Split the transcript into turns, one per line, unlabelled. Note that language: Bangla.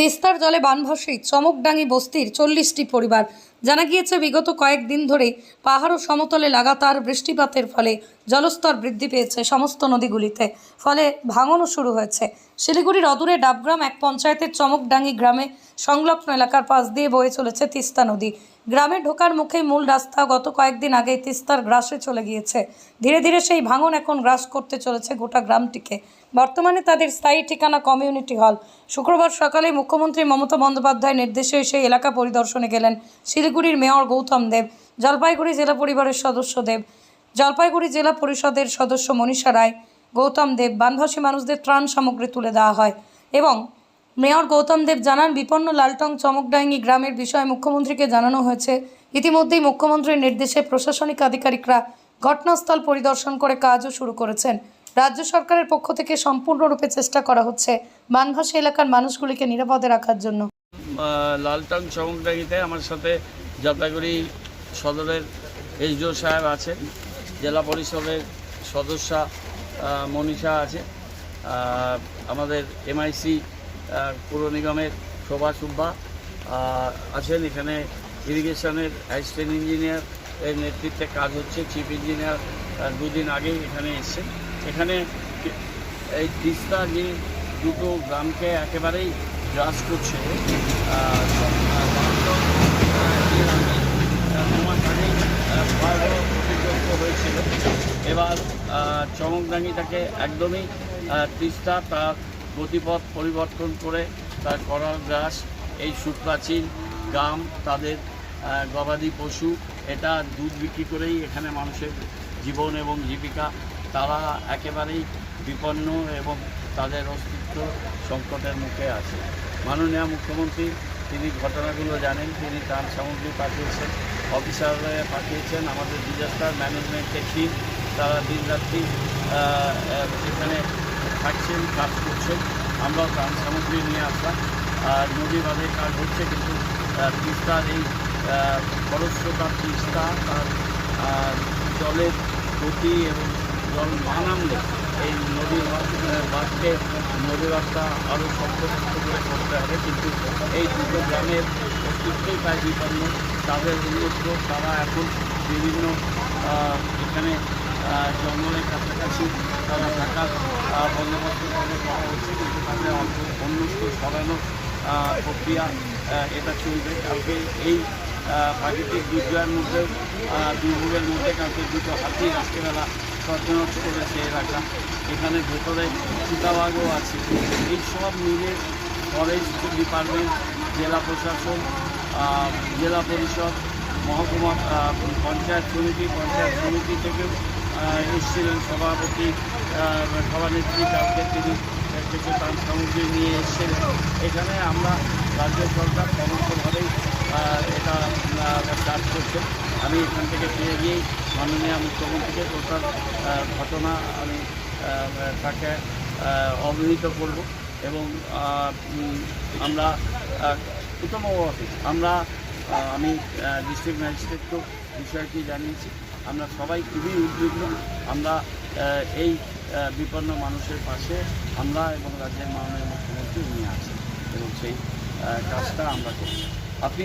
তিস্তার জলে বানভাসী চমকডাঙ্গি বস্তির চল্লিশটি পরিবার। জানা গিয়েছে, বিগত কয়েকদিন ধরেই পাহাড় ও সমতলে লাগাতার বৃষ্টিপাতের ফলে জলস্তর বৃদ্ধি পেয়েছে সমস্ত নদীগুলিতে। ফলে ভাঙনও শুরু হয়েছে। শিলিগুড়ির অদূরে ডাবগ্রাম এক পঞ্চায়েতের চমকডাঙ্গি গ্রামে সংলগ্ন এলাকার পাশ দিয়ে বয়ে চলেছে তিস্তা নদী। গ্রামে ঢোকার মুখেই মূল রাস্তা গত কয়েকদিন আগেই তিস্তার গ্রাসে চলে গিয়েছে। ধীরে ধীরে সেই ভাঙন এখন গ্রাস করতে চলেছে গোটা গ্রামটিকে। বর্তমানে তাদের স্থায়ী ঠিকানা কমিউনিটি হল। শুক্রবার সকালে মুখ্যমন্ত্রী মমতা বন্দ্যোপাধ্যায় নির্দেশে সেই এলাকা পরিদর্শনে গেলেন শিলিগুড়ির মেয়র গৌতম দেব, জলপাইগুড়ি জেলা পরিবারের সদস্য দেব, জলপাইগুড়ি জেলা পরিষদের সদস্য মনীষা রায়, গৌতম দেব বানভাসী মানুষদের ত্রাণ সামগ্রী তুলে দেওয়া হয় এবং মেয়র গৌতম দেব জানান, বিপন্ন লালটং চমকডাঙ্গি গ্রামের বিষয়ে মুখ্যমন্ত্রীকে জানানো হয়েছে। ইতিমধ্যেই মুখ্যমন্ত্রীর নির্দেশে প্রশাসনিক আধিকারিকরা ঘটনাস্থল পরিদর্শন করে কাজও শুরু করেছেন। রাজ্য সরকারের পক্ষ থেকে সম্পূর্ণরূপে চেষ্টা করা হচ্ছে বানভাসী এলাকার মানুষগুলিকে নিরাপদে রাখার জন্য।
লালটং চমকডাঙ্গিতে আমার সাথে জলপাইগুড়ি সদরের এইচডিও সাহেব আছেন জেলা পরিষদের সদস্যা মনীষা আছে আমাদের এমআইসি পুর নিগমের শোভা সুব্বা আছেন এখানে ইরিগেশনের অ্যাসিস্ট্যান্ট ইঞ্জিনিয়ার, এর নেতৃত্বে কাজ হচ্ছে, চিফ ইঞ্জিনিয়ার দুদিন আগেই এখানে এসছেন। এখানে এই তিস্তা যে দুটো গ্রামকে একেবারেই গ্রাস করছে ক্ষতিগ্রস্ত হয়েছিল। এবার আহ, চমকডাঙ্গিটাকে একদমই তিস্তা তার গতিপথ পরিবর্তন করে তার করার গ্রাস এই সুপ্রাচীন গ্রাম তাদের গবাদি পশু এটা দুধ বিক্রি করেই এখানে মানুষের জীবন এবং জীবিকা তারা একেবারেই বিপন্ন এবং তাদের অস্তিত্ব সংকটের মুখে আছে। মাননীয় মুখ্যমন্ত্রী তিনি ঘটনাগুলো জানেন তিনি তার সামগ্রী পাঠিয়েছেন অফিসাররা পাঠিয়েছেন আমাদের ডিজাস্টার ম্যানেজমেন্টের টিম তারা দিনরাত্রি এখানে থাকছেন কাজ করছেন। আমরাও ত্রাণ সামগ্রী নিয়ে আসলাম। আর নদী বাঁধে কাজ হচ্ছে কিন্তু তিস্তার এই আহ, খরস্রোতার তিস্তা তার জলের গতি এবং জল না নামলে এই নদীর বাঁধকে নদী রাস্তা আরও শক্ত করে করতে হবে। কিন্তু এই দুটো গ্রামের অস্তিত্বই প্রায় বিপন্ন। তাদের উন্নত তারা এখন বিভিন্ন এখানে জঙ্গলের কাছাকাছি তারা থাকার বন্দোবস্ত করে করা হচ্ছে। কিন্তু তাদের অন্য অন্যত্র সরানোর প্রক্রিয়া এটা চলবে। কালকে এই প্রাকৃতিক দুর্যোগের মধ্যে দুর্ভোগের মধ্যে কালকে দুটো হাতি রাত্রিবেলা সচেতন করেছে এলাকা এখানে ভেতরে চিতাবাঘও আছে। এই সব মিলে ফরেস্ট ডিপার্টমেন্ট জেলা প্রশাসন জেলা পরিষদ, মহকুমা পঞ্চায়েত সমিতি পঞ্চায়েত সমিতি থেকে এসেছিলেন সভাপতি সভানেত্রী কালকে তিনি কিছু ত্রাণ সামগ্রী নিয়ে এসেছিলেন। এখানে আমরা রাজ্য সরকার সমস্তভাবেই এটা কাজ করছে। আমি এখান থেকে ফিরে গিয়েই মাননীয় মুখ্যমন্ত্রীকে টোটাল ঘটনা আমি তাকে অবহিত করব এবং আমরা আহ, প্রথম অফিস আমরা আমি ডিস্ট্রিক্ট ম্যাজিস্ট্রেটকেও বিষয়টি জানিয়েছি। আমরা সবাই খুবই উদ্বিগ্ন। আমরা এই বিপন্ন মানুষের পাশে আমরা এবং রাজ্যের মাননীয় মুখ্যমন্ত্রী নিয়ে আছি এবং সেই কাজটা আমরা করছি। আপনি